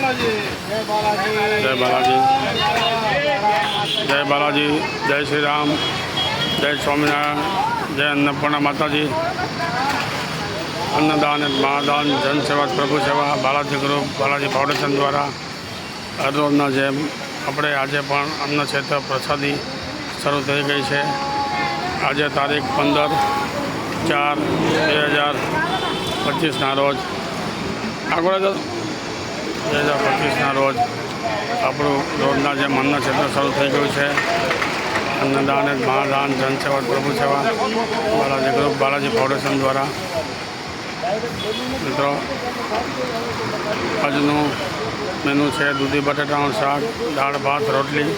જય બાલાજી. જય બાલાજી. જય શ્રી રામ. જય સ્વામિનારાયણ. જય અન્નપૂર્ણા માતાજી. અન્નદાન અને મહાદાન, જનસેવા, પ્રભુ સેવા, બાલાજી ગ્રુપ, બાલાજી ફાઉન્ડેશન દ્વારા હરરોજના જેમ આપણે આજે પણ અન્ન ક્ષેત્ર પ્રસાદી શરૂ થઈ ગઈ છે. આજે તારીખ પંદર ચાર બે હજાર પચીસના રોજ. આગળ બે હજાર પચીસના રોજ આપણું રોજના જે મનનો ક્ષેત્ર શરૂ થઈ ગયું છે. અન્નદાન, મહાદાન, જનસેવા, પ્રભુ સેવા, બાલાજી ગ્રુપ, બાલાજી ફાઉન્ડેશન દ્વારા. મિત્રો, આજનું મેનુ છે દૂધી બટાટાનું શાક, દાળ, ભાત, રોટલી.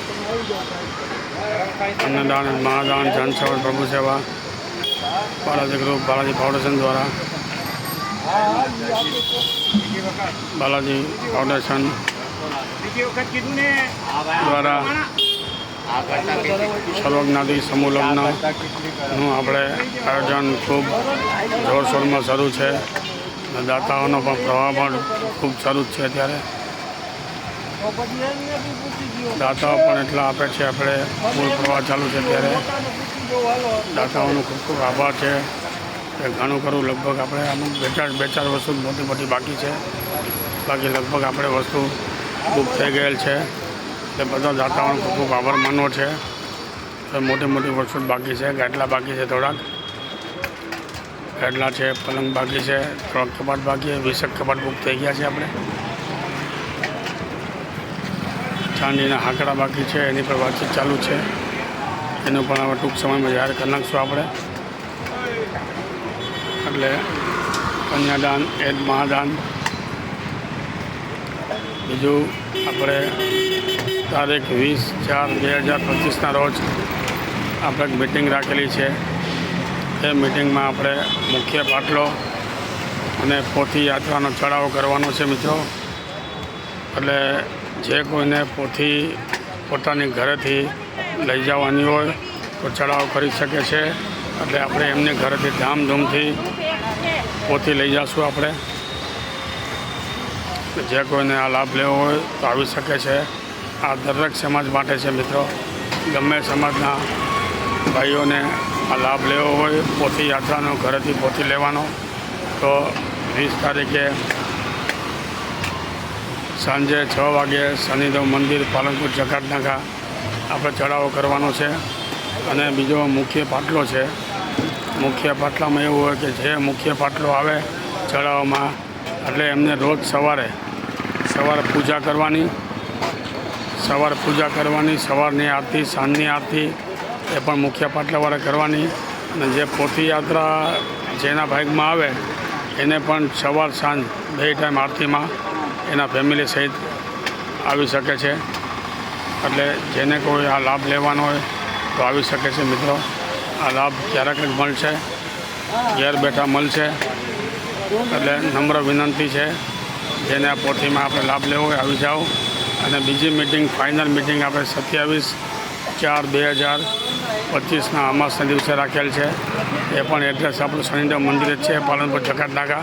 અન્નદાન અને મહાદાન, જનસેવા, પ્રભુ સેવા, બાલાજી ગ્રુપ, બાલાજી ફાઉન્ડેશન દ્વારા. બાલાજી ફાઉન્ડેશન દ્વારા સર્વજ્ઞાતિ સમૂહ લગ્નનું આપણે આયોજન ખૂબ જોરશોરમાં શરૂ છે અને દાતાઓનો પણ પ્રવાહ પણ ખૂબ શરૂ જ છે અત્યારે. દાતાઓ પણ એટલા આપે છે આપણે મૂળ પ્રવાહ ચાલુ છે ત્યારે દાતાઓનો ખૂબ ખૂબ આભાર છે. ઘણું ખરું, લગભગ આપણે અમુક બે ચાર બે ચાર વસ્તુ મોટી મોટી બાકી છે. બાકી લગભગ આપણે વસ્તુ બુક થઈ ગયેલ છે. એટલે બધા દાતાઓનો ખૂબ ખૂબ આભાર માનવો છે. તો મોટી મોટી વસ્તુ બાકી છે. ગાટલા બાકી છે થોડાક. ગાટલા છે, પલંગ બાકી છે થોડાક કપાટ બાકી છે વીસેક કપાટ બુક થઈ ગયા છે આપણે. ચાંદીના હાંકડા બાકી છે, એની પર વાતચીત ચાલુ છે. એનું પણ હવે ટૂંક સમયમાં જાહેર કરી નાખશું આપણે. એટલે કન્યાદાન એદ મહાદાન બીજું આપણે તારીખ વીસ ચાર બે હજાર પચીસના રોજ આપણે એક મિટિંગ રાખેલી છે. એ મિટિંગમાં આપણે મુખ્ય પાટલો અને પોથી યાત્રાનો ચડાવો કરવાનો છે મિત્રો. એટલે જે કોઈને પોથી પોતાની ઘરેથી લઈ જવાની હોય તો ચડાવ કરી શકે છે. એટલે આપણે એમને ઘરેથી ધામધૂમથી પોથી લઈ જઈશું આપણે. જે કોઈને આ લાભ લેવો હોય તો આવી શકે છે. આ દરેક સમાજ માટે છે મિત્રો. ગમે સમાજના ભાઈઓને આ લાભ લેવો હોય, પોથી યાત્રાનો, ઘરેથી પોથી લેવાનો, તો વીસ તારીખે સાંજે છ વાગે શનિદેવ મંદિર, પાલનપુર, જકાતનાકા આપણે ચઢાવો કરવાનો છે. અને બીજો મુખ્ય પાટલો છે. મુખ્ય પાટલામાં એવું હોય કે જે મુખ્ય પાટલો આવે ચડાવવામાં, એટલે એમને રોજ સવારે સવારે પૂજા કરવાની, સવારે પૂજા કરવાની, સવારની આરતી, સાંજની આરતી એ પણ મુખ્ય પાટલાવાળા કરવાની. અને જે પોથી યાત્રા જેના ભાગમાં આવે, એને પણ સવાર, સાંજ બે ટાઈમ આરતીમાં એના ફેમિલી સહિત આવી શકે છે. એટલે જેને કોઈ આ લાભ લેવાનો હોય તો આવી શકે છે મિત્રો. આ લાભ ક્યારેક મળશે ઘેર બેઠા મળશે એટલે નમ્ર વિનંતી છે. જેને આ પોથીમાં આપણે લાભ લેવો હોય આવી જાઓ. અને બીજી મિટિંગ ફાઇનલ મિટિંગ આપણે સત્યાવીસ ચાર બે હજાર પચીસના અમાસના દિવસે રાખેલ છે. એ પણ એડ્રેસ આપણું શનિદેવ મંદિર જ છે, પાલનપુર જકાત નાકા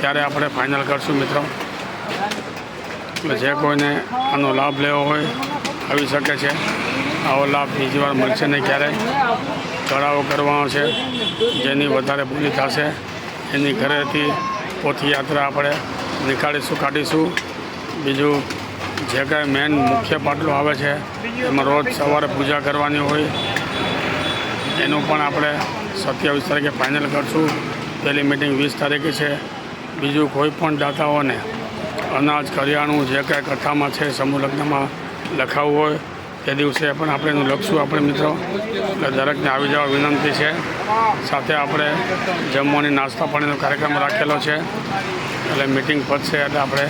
ત્યારે આપણે ફાઇનલ કરશું મિત્રો. એટલે જે કોઈને આનો લાભ લેવો હોય આવી શકે છે. આવો લાભ બીજી વાર મળશે નહીં ક્યારેય. કળાઓ કરવાનો છે. જેની વધારે પૂરી થશે, એની ઘરેથી પોથી યાત્રા આપણે નીકાળીશું કાઢીશું. બીજું, જે કાંઈ મેન મુખ્ય પાટલો આવે છે, એમાં રોજ સવારે પૂજા કરવાની હોય, એનું પણ આપણે સત્યાવીસ તારીખે ફાઇનલ કરશું. પહેલી મિટિંગ વીસ તારીખે છે. બીજું કોઈ પણ દાતાઓને અનાજ, કરિયાણું, જે કાંઈ કથામાં છે, સમૂહ લગ્નમાં લખાવવું હોય તે દિવસે પણ આપણે એનું લખશું. આપણે મિત્રો, એટલે દરેકને આવી જવા વિનંતી છે. સાથે આપણે જમવાની નાસ્તા પાણીનો કાર્યક્રમ રાખેલો છે. એટલે મિટિંગ પતશે એટલે આપણે